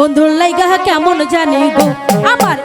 বন্ধুর লাইগা কেমন জানি গো? আমার